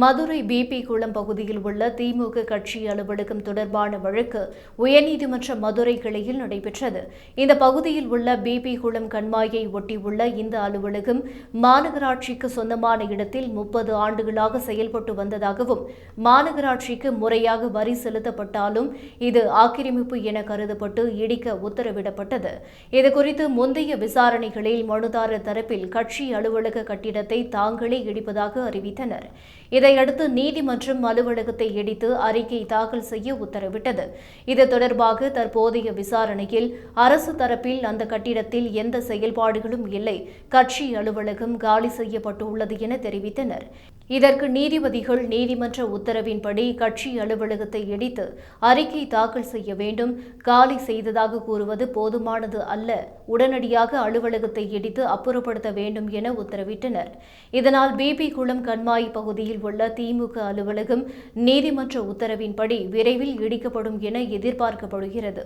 Madurai BP குளம் பகுதியில் உள்ள திமுக கட்சி அலுவலகம் தொடர்பான வழக்கு உயர்நீதிமன்ற மதுரை கிளையில் நடைபெற்றது. இந்த பகுதியில் உள்ள பிபி குளம் கண்மாயை ஒட்டியுள்ள இந்த அலுவலகம் மாநகராட்சிக்கு சொந்தமான இடத்தில் முப்பது ஆண்டுகளாக செயல்பட்டு வந்ததாகவும் மாநகராட்சிக்கு முறையாக வரி செலுத்தப்பட்டாலும் இது ஆக்கிரமிப்பு என கருதப்பட்டு இடிக்க உத்தரவிடப்பட்டது. இதுகுறித்து முந்தைய விசாரணைகளில் மனுதாரர் தரப்பில் கட்சி அலுவலக கட்டிடத்தை தாங்களே இடிப்பதாக அறிவித்தனர். இதையடுத்து நீதிமன்றம் அலுவலகத்தை இடித்து அறிக்கை தாக்கல் செய்ய உத்தரவிட்டது. இது தொடர்பாக தற்போதைய விசாரணையில் அரசு தரப்பில் அந்த கட்டிடத்தில் எந்த செயல்பாடுகளும் இல்லை. கட்சி அலுவலகம் காலி செய்யப்பட்டுள்ளது என தெரிவித்தனர். இதற்கு நீதிபதிகள் நீதிமன்ற உத்தரவின்படி கட்சி அலுவலகத்தை இடித்து அறிக்கை தாக்கல் செய்ய வேண்டும். காலி செய்ததாக கூறுவது போதுமானது அல்ல. உடனடியாக அலுவலகத்தை இடித்து அப்புறப்படுத்த வேண்டும் என உத்தரவிட்டனர். இதனால் பிபி குளம் கண்மாய் பகுதியில் உள்ள திமுக அலுவலகம் நீதிமன்ற உத்தரவின்படி விரைவில் இடிக்கப்படும் என எதிர்பார்க்கப்படுகிறது.